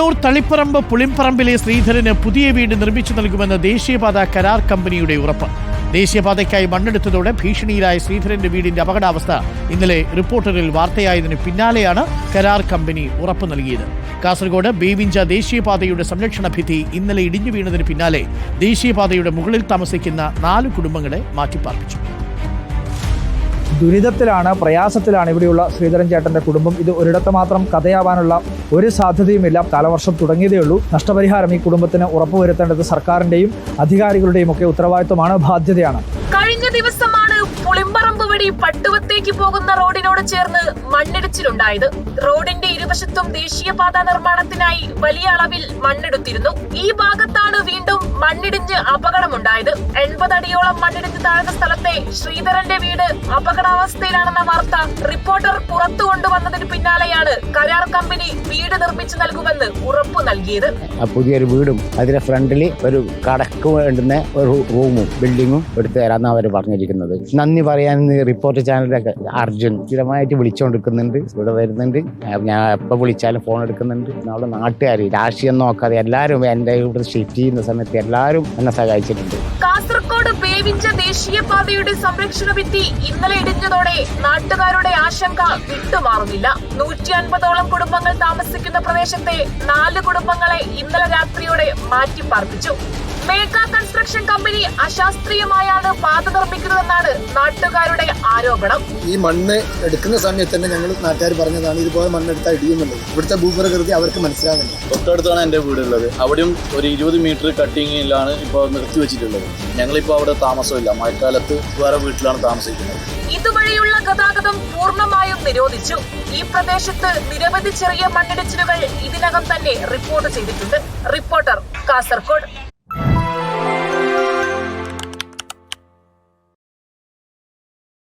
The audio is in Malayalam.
കണ്ണൂർ തളിപ്പറമ്പ് പുളിംപറമ്പിലെ ശ്രീധരന് പുതിയ വീട് നിർമ്മിച്ചു നൽകുമെന്ന ദേശീയപാത കരാർ കമ്പനിയുടെ ഉറപ്പ്. ദേശീയപാതയ്ക്കായി മണ്ണെടുത്തതോടെ ഭീഷണിയിലായ ശ്രീധരന്റെ വീടിന്റെ അപകടാവസ്ഥ ഇന്നലെ റിപ്പോർട്ടറിൽ വാർത്തയായതിന് പിന്നാലെയാണ് കരാർ കമ്പനി ഉറപ്പ് നൽകിയത്. കാസർഗോഡ് ബേവിഞ്ച ദേശീയപാതയുടെ സംരക്ഷണ ഭിത്തി ഇന്നലെ ഇടിഞ്ഞു വീണതിന് പിന്നാലെ ദേശീയപാതയുടെ മുകളിൽ താമസിക്കുന്ന നാല് കുടുംബങ്ങളെ മാറ്റിപ്പാർപ്പിച്ചു. ദുരിതത്തിലാണ് പ്രയാസത്തിലാണ് ഇവിടെയുള്ള ശ്രീധരൻ ചേട്ടന്റെ കുടുംബം. ഇത് ഒരിടത്ത് മാത്രം കഥയാവാനുള്ള ഒരു സാധ്യതയുമില്ല. കാലവർഷം തുടങ്ങിയതേ ഉള്ളൂ. നഷ്ടപരിഹാരം ഈ കുടുംബത്തിന് ഉറപ്പുവരുത്തേണ്ടത് സർക്കാരിന്റെയും അധികാരികളുടെയും ഒക്കെ ഉത്തരവാദിത്വമാണ് ബാധ്യതയാണ്. കഴിഞ്ഞ ദിവസമാണ് പുളിമ്പറമ്പ് വഴി പട്ടുവത്തേക്ക് പോകുന്ന റോഡിനോട് ചേർന്ന് മണ്ണിടിച്ചിലുണ്ടായത്. റോഡിന്റെ ഇരുവശത്തും ദേശീയപാത നിർമ്മാണത്തിനായി വലിയ അളവിൽ മണ്ണെടുത്തിരുന്നു. ഈ ഭാഗത്താണ് വീണ്ടും മണ്ണിടിഞ്ഞ് അപകടമുണ്ടായത്. എൺപത് അടിയോളം മണ്ണിടിഞ്ഞ് താഴ്ന്ന സ്ഥലത്തെ ശ്രീധരന്റെ വീട് അപകടാവസ്ഥയിലാണെന്ന വാർത്ത റിപ്പോർട്ടർ പുറത്തു കൊണ്ടുവന്നതിന് പിന്നാലെയാണ് കരാർ കമ്പനി വീട് നിർമ്മിച്ചു നൽകുമെന്ന് ഉറപ്പു നൽകിയത്. പുതിയൊരു വീടും അതിന്റെ ഫ്രണ്ടിൽ ഒരു കടക്ക് വേണ്ടുന്ന ഒരു റൂമും ബിൽഡിങ്ങും എടുത്തു തരാമെന്ന് അവർ പറഞ്ഞിരിക്കുന്നത്. നന്ദി പറയാൻ റിപ്പോർട്ട് ചാനലിലൊക്കെ അർജുൻ സ്ഥിരമായിട്ട് വിളിച്ചുകൊണ്ടിരിക്കുന്നുണ്ട് ഇവിടെ വരുന്നുണ്ട്. ഞാൻ എപ്പോൾ വിളിച്ചാലും ഫോൺ എടുക്കുന്നുണ്ട്. നമ്മുടെ നാട്ടുകാർ രാഷ്ട്രീയം നോക്കാതെ എല്ലാവരും എന്റെ ഇവിടെ ഷിഫ്റ്റ് ചെയ്യുന്ന സമയത്ത് എല്ലാവരും എന്നെ സഹായിച്ചിട്ടുണ്ട്. കാസർഗോഡ് ബേവിഞ്ച ദേശീയപാതയുടെ സംരക്ഷണ ഭിത്തി ഇന്നലെ ഇടിഞ്ഞതോടെ നാട്ടുകാരുടെ ആശങ്ക വിട്ടുമാറുന്നില്ല. നൂറ്റി അൻപതോളം കുടുംബങ്ങൾ താമസിക്കുന്ന പ്രദേശത്തെ നാല് കുടുംബങ്ങളെ ഇന്നലെ രാത്രിയോടെ മാറ്റിപ്പാർപ്പിച്ചു. മേഘ കൺസ്ട്രക്ഷൻ കമ്പനി അശാസ്ത്രീയമായാണ് പാത നിർമ്മിക്കുന്നതെന്നാണ് നാട്ടുകാരുടെ ആരോപണം. ഈ മണ്ണ് എടുക്കുന്ന സമയത്ത് തന്നെ ഞങ്ങൾ നാട്ടുകാർ പറഞ്ഞതാണ് ഇതുപോലെ മണ്ണെടുത്താൽ ഇടിയുന്നുള്ളത് ഇവിടുത്തെ ഭൂപ്രകൃതി അവർക്ക് മനസ്സിലാകുന്നില്ല. തൊട്ടടുത്താണ് എന്റെ വീടുള്ളത്. അവിടെയും ഒരു ഇരുപത് മീറ്റർ കട്ടിങ്ങിലാണ് ഇപ്പോൾ നിർത്തി വെച്ചിട്ടുള്ളത്. ഞങ്ങളിപ്പോൾ അവിടെ താമസമില്ല. മഴക്കാലത്ത് വേറെ വീട്ടിലാണ് താമസിക്കുന്നത്. ഇതുവഴിയുള്ള ഗതാഗതം പൂർണമായും നിരോധിച്ചു. ഈ പ്രദേശത്ത് നിരവധി ചെറിയ മണ്ണിടിച്ചിലുകൾ ഇതിനകം തന്നെ റിപ്പോർട്ട് ചെയ്തിട്ടുണ്ട്. റിപ്പോർട്ടർ കാസർഗോഡ്